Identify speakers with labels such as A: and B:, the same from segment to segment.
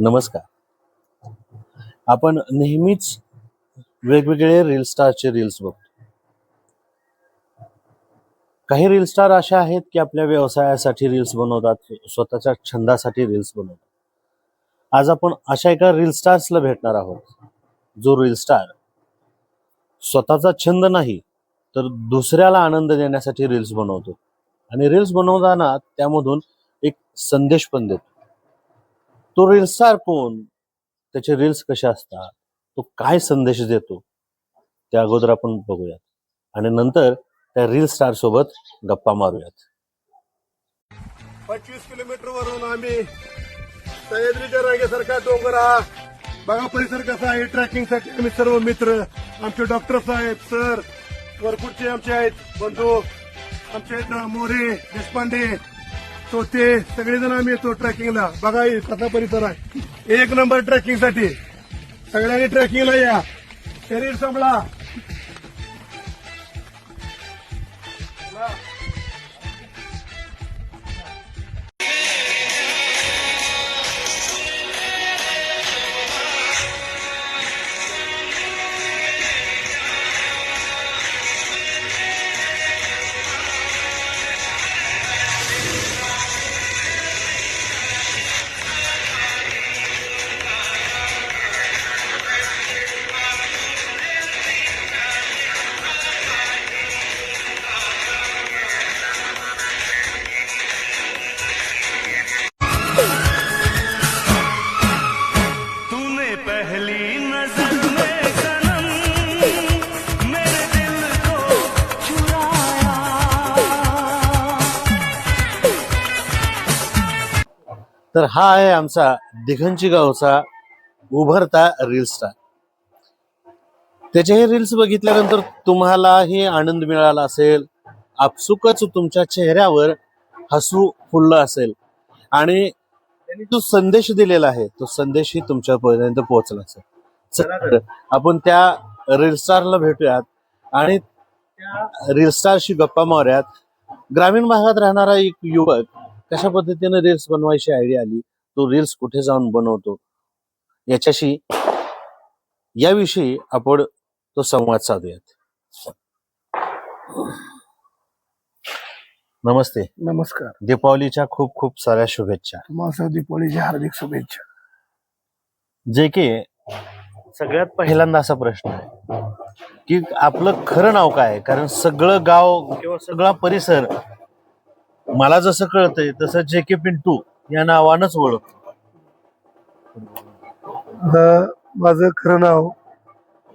A: नमस्कार. आपण नेहमीच वेगवेगळे रील स्टारचे रील्स बघतो. काही रील स्टार अशा आहेत की आपल्या व्यवसायासाठी रील्स बनवतात स्वतःच्या छंदासाठी रील्स बनवतात. आज आपण अशा एका रील स्टार्सला भेटणार आहोत. जो रील स्टार स्वतःचा छंद नाही तर दुसऱ्याला आनंद देण्यासाठी रील्स बनवतो. आणि रील्स बनवताना त्यामधून एक संदेश पण देतो. तो रील स्टार कोण? त्याचे रील्स कसे असतात? तो काय संदेश देतो? त्या अगोदर आपण बघूयात. आणि नंतर त्या रील स्टार सोबत गप्पा मारूयात.
B: पंचवीस किलोमीटर वरून आम्ही सह्याद्रीच्या रांगेसारखा डोंगर. हा बघा परिसर कसा आहे. ट्रॅकिंगसाठी आम्ही सर्व मित्र आमचे डॉक्टर साहेब सर वरपूरचे आमचे आहेत. बंधू आमचे आहेत मोरे देशपांडे. तो ते सगळेजण आम्ही येतो ट्रॅकिंगला. बघा कसा परिसर आहे. एक नंबर ट्रॅकिंगसाठी. सगळ्यांनी ट्रॅकिंगला या. शरीर
C: संपला.
A: तर हा आहे आमचा दिघंची गावचा उभरता रील स्टार त्याचे हे रील्स बघितल्यानंतर तुम्हालाही आनंद मिळाला असेल आपसुकच तुमच्या चेहऱ्यावर हसू फुललं असेल. आणि त्यांनी जो संदेश दिलेला आहे तो संदेशही तुमच्यापर्यंत पोहोचला असेल. चला आपण त्या रील स्टारला भेटूयात आणि त्या रील स्टारशी गप्पा मारूयात. ग्रामीण भागात राहणारा एक युवक कशा पद्धतीने रील्स बनवायची आयडिया आली? तो रील्स कुठे जाऊन बनवतो? याच्याशी याविषयी आपण तो संवाद साधूयात. नमस्ते.
B: नमस्कार.
A: दीपावलीच्या खूप खूप साऱ्या शुभेच्छा.
B: तुम्हाला दीपावलीच्या हार्दिक शुभेच्छा.
A: जे की सगळ्यात पहिल्यांदा असा प्रश्न आहे की आपलं खरं नाव काय आहे? कारण सगळं गाव किंवा सगळा परिसर मला जसं कळतंय तसं जे के पिंटू या नावानंच ओळख
B: आता माझं खरं नाव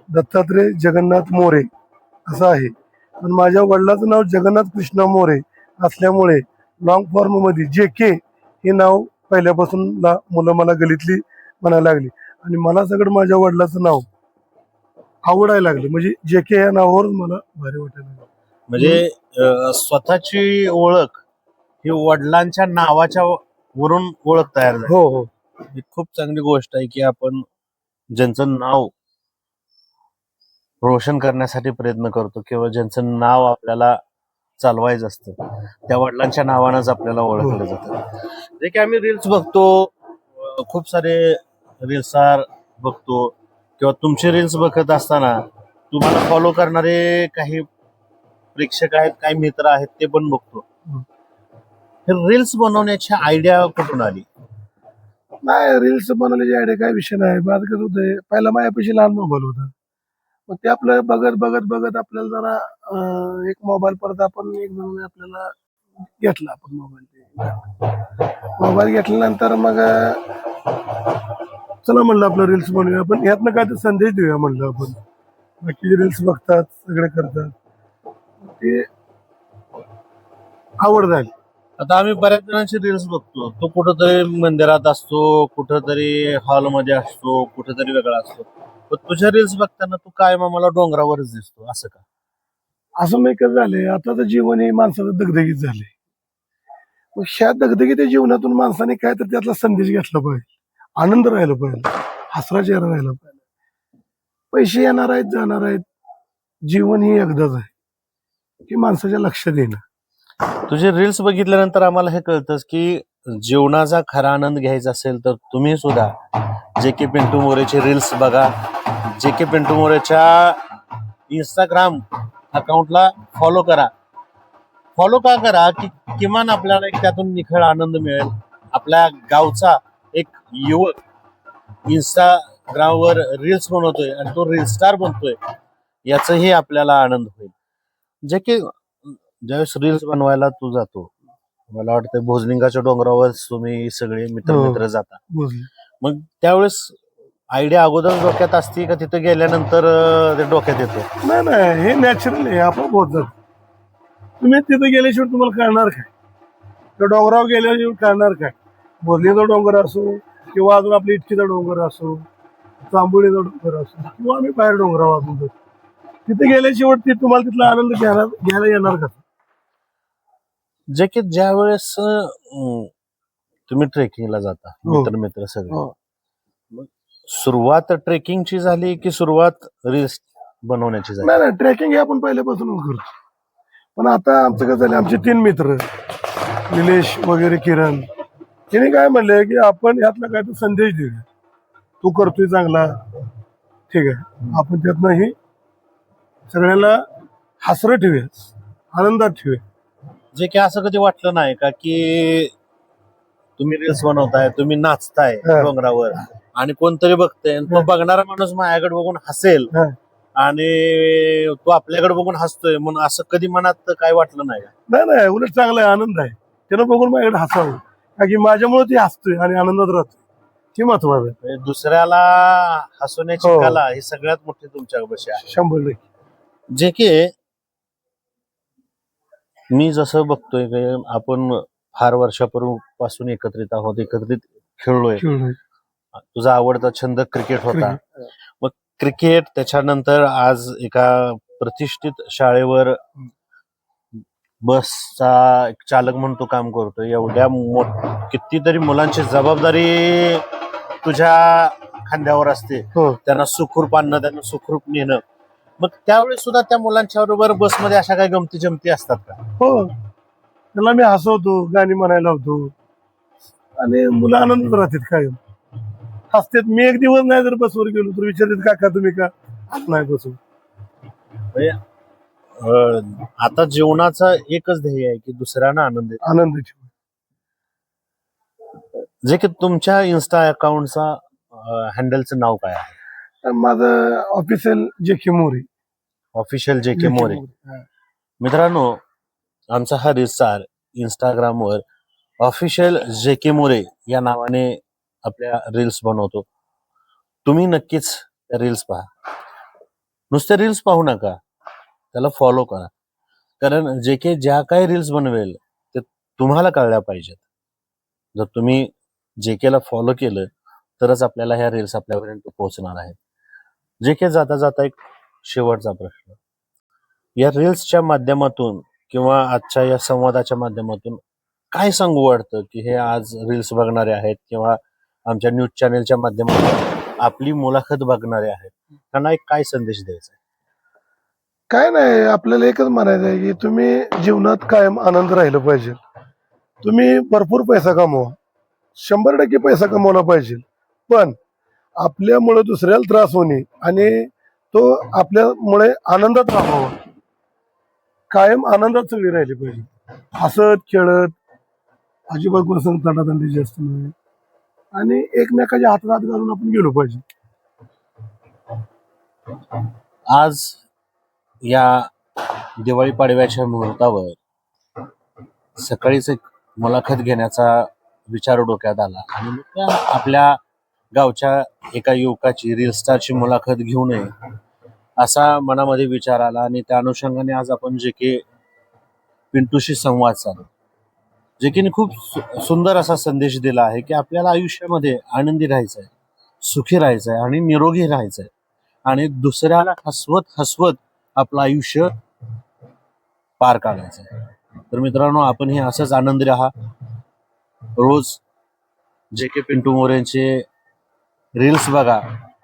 B: दत्तात्रय जगन्नाथ मोरे असं आहे. पण माझ्या वडिलाचं नाव जगन्नाथ कृष्णा मोरे असल्यामुळे लॉंग फॉर्ममध्ये जे के हे नाव पहिल्यापासून ला- मुलं मला गलीतली म्हणायला लागली. आणि मला सगळं माझ्या वडिलाचं नाव आवडायला लागलं. म्हणजे जे के या नावावरच मला भारी वाटायला लागलं.
A: म्हणजे अं, स्वतःची ओळख ही वडिलांच्या नावाच्या वरून ओळख तयार झाली.
B: हो हो.
A: ही खूप चांगली गोष्ट आहे की आपण ज्यांचं नाव रोशन करण्यासाठी प्रयत्न करतो किंवा ज्यांचं नाव आपल्याला चालवायचं असतं त्या वडिलांच्या नावानंच आपल्याला ओळखलं जातं. जे की आम्ही रील्स बघतो अं, खूप सारे रील्सार बघतो किंवा तुमचे रील्स बघत असताना तुम्हाला फॉलो करणारे काही प्रेक्षक आहेत काही मित्र आहेत ते पण बघतो. रील्स बनवण्याची आयडिया कुठून आली?
B: नाही रील्स बनवण्याची आयडिया काय विषय नाही. माझं कसं होतं पहिला माझ्यापाशी लहान मोबाईल होता. मग ते आपलं बघत बघत बघत आपल्याला जरा अं, एक मोबाईल परत आपण एक जण आपल्याला घेतला आपण मोबाईल मोबाईल घेतल्यानंतर मग अं, चला म्हणलं आपलं रील्स बनवूया आपण. यातनं काय तर संदेश देऊया म्हणलं आपण. बाकीचे रील्स बघतात सगळे करतात. ते आवड झाली.
A: आता आम्ही बऱ्याच जणांचे रील्स बघतो. तो कुठंतरी मंदिरात असतो कुठंतरी हॉलमध्ये असतो कुठंतरी वेगळा असतो. पण तुझ्या रील्स बघताना तू काय मला डोंगरावरच दिसतो असं का?
B: असं मी कसं झालंय आता तर जीवन हे माणसाचं दगदगीत झालंय मग ह्या दगदगीच्या जीवनातून माणसाने काय तर त्यातला संदेश घेतला पाहिजे. आनंद राहिला पाहिजे. हसरा चेहरा राहिला पाहिजे. पैसे येणार आहेत जाणार आहेत. जीवन ही एकदाच आहे. की माणसाच्या लक्षात येणं.
A: तुझे रील्स बघितल्यानंतर आम्हाला हे कळतं की जीवनाचा खरा आनंद घ्यायचा असेल तर तुम्ही सुद्धा जे के पिंटू मोरेचे रील्स बघा जे के पिंटू मोरेच्या इंस्टाग्राम अकाउंटला फॉलो करा. फॉलो का करा? की किमान आपल्याला एक त्यातून निखळ आनंद मिळेल. आपल्या गावचा एक युवक इंस्टाग्रामवर रील्स बनवतोय आणि तो रील स्टार बनतोय. याचाही आपल्याला आनंद होईल. जे की ज्यावेळेस रील्स बनवायला तू जातो मला वाटतं भोजलिंगाच्या डोंगरावर तुम्ही सगळे मित्र
B: हो.
A: मित्र जाता. मग त्यावेळेस आयडिया अगोदर डोक्यात असते का तिथं गेल्यानंतर अं, ते डोक्यात येतो?
B: नाही नाही हे नॅचरल आहे आपण जात तुम्ही तिथे गेल्याशिवाय तुम्हाला कळणार काय? त्या डोंगरावर गेल्याशिवाय कळणार काय? बोधलीचा डोंगर असो किंवा अजून आपली इटकीचा डोंगर असो चांबोळीचा डोंगर असो किंवा आम्ही बाहेर डोंगरावर अजून जातो. तिथे गेल्याशिवाय ते तुम्हाला तिथला आनंद घ्यायला घ्यायला येणार का?
A: जे की ज्या वेळेस तुम्ही ट्रेकिंगला जाता
B: हो.
A: मित्र मित्र सगळे.
B: हो.
A: मग सुरुवात ट्रेकिंगची झाली की सुरुवात रील्स बनवण्याची झाली?
B: नाही नाही ट्रेकिंग हे आपण पहिल्यापासूनच करतो पण आता आमचं कसं झालं आमचे तीन मित्र निलेश वगैरे किरण तिने काय म्हणले की आपण यातला काय तर संदेश देऊया. तू करतोय चांगला. ठीक आहे. आपण त्यातनं ही सगळ्यांना हसरं ठेवूया. आनंदात ठेवूया.
A: जे की असं कधी वाटलं नाही का की तुम्ही रील्स बनवताय तुम्ही नाचताय
B: हा.
A: डोंगरावर आणि कोणतरी बघतंय आणि तो
B: हा.
A: बघणारा माणूस माझ्याकडे बघून हसेल
B: हा.
A: आणि तो आपल्याकडे बघून हसतोय म्हणून असं कधी मनात काय वाटलं नाही का?
B: नाही नाही उलट चांगला आहे आनंद आहे त्यानं बघून माझ्याकडे हसावं कारण की माझ्यामुळे ती हसतोय आणि आनंदात राहतोय हे महत्वाचं आहे
A: म्हणजे दुसऱ्याला हसवण्याची
B: हो.
A: कला ही सगळ्यात मोठी तुमच्यापाशी आहे
B: शंभर टक्के
A: जे की मी जसं बघतोय की आपण फार वर्षापूर्वीपासून एकत्रित आहोत एकत्रित खेळलोय. तुझा आवडता छंद क्रिकेट होता. मग क्रिकेट त्याच्यानंतर आज एका प्रतिष्ठित शाळेवर बसचा एक चालक म्हणून तू काम करतोय. एवढ्या कितीतरी मुलांची जबाबदारी तुझ्या खांद्यावर असते.
B: हो.
A: त्यांना सुखरूप आणणं त्यांना सुखरूप नेणं. मग त्यावेळेस सुद्धा त्या मुलांच्या बरोबर बसमध्ये अशा काही गमती जमती असतात का?
B: हो. त्याला मी हसवतो गाणी म्हणायला होतो आणि मुलं आनंदात राहतात कायम. हसतात. मी एक दिवस नाही जर बसवर गेलो तर विचारतात काका तुम्ही का नाही बसू
A: अं, आता जीवनाचा एकच ध्येय आहे की दुसऱ्यांना आनंद देणं.
B: आनंद ठेव
A: जे की तुमच्या इन्स्टा अकाउंटचा हँडलचं नाव काय आहे?
B: माझं ऑफिशियल जे के मोरे
A: ऑफिशियल जे के मोरे. मित्रांनो आमचा हा रिस्टार इंस्टाग्रामवर ऑफिशियल जे के मोरे या नावाने आपल्या रील्स बनवतो. तुम्ही नक्कीच रील्स पहा. नुसते रील्स पाहू नका. त्याला फॉलो करा. कारण जे के ज्या काही रील्स बनवेल ते तुम्हाला कळल्या पाहिजेत. जर तुम्ही जे केला फॉलो केलं तरच आपल्याला ह्या रील्स आपल्यापर्यंत पोहोचणार आहेत. जे के जाता जाता एक शेवटचा प्रश्न. या रील्सच्या माध्यमातून किंवा आजच्या या संवादाच्या माध्यमातून काय सांगू वाटतं की हे आज रील्स बघणारे आहेत किंवा आमच्या न्यूज चॅनेलच्या माध्यमातून आपली मुलाखत बघणारे आहेत? त्यांना एक काय संदेश द्यायचा आहे?
B: काय नाही आपल्याला एकच म्हणायचं आहे की तुम्ही जीवनात कायम आनंद राहिलं पाहिजे. तुम्ही भरपूर पैसा कमवा. शंभर टक्के पैसा कमवला पाहिजे. पण आपल्यामुळे दुसऱ्याला त्रास होणे आणि तो आपल्यामुळे आनंदात राहावा. कायम आनंदात सगळी राहिली पाहिजे. हसत खेळत अजिबात कोणासंग तटातंडी जास्त नाही. आणि एकमेकाच्या हातात हात घालून आपण गेलो पाहिजे.
A: आज या दिवाळी पाडव्याच्या मुहूर्तावर सकाळीच एक मुलाखत घेण्याचा विचार डोक्यात आला. आणि आपल्या गावच्या एका युवकाची रील स्टारची मुलाखत घेऊ नये असा मनामध्ये विचार आला आणि त्या अनुषंगाने आज आपण जे के पिंटूशी संवाद साधू. जे की खूप सुंदर असा संदेश दिला आहे की आपल्याला आयुष्यामध्ये आनंदी राहायचं आहे सुखी राहायचं आहे आणि निरोगी राहायचं आहे. आणि दुसऱ्याला हसवत हसवत आपलं आयुष्य पार काढायचं आहे. तर मित्रांनो आपण हे असंच आनंदी राहा. रोज जे के पिंटू मोरेंचे रील्स बघा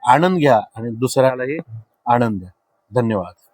A: आनंद घ्या आणि दुसऱ्यालाही आनंद द्या. धन्यवाद.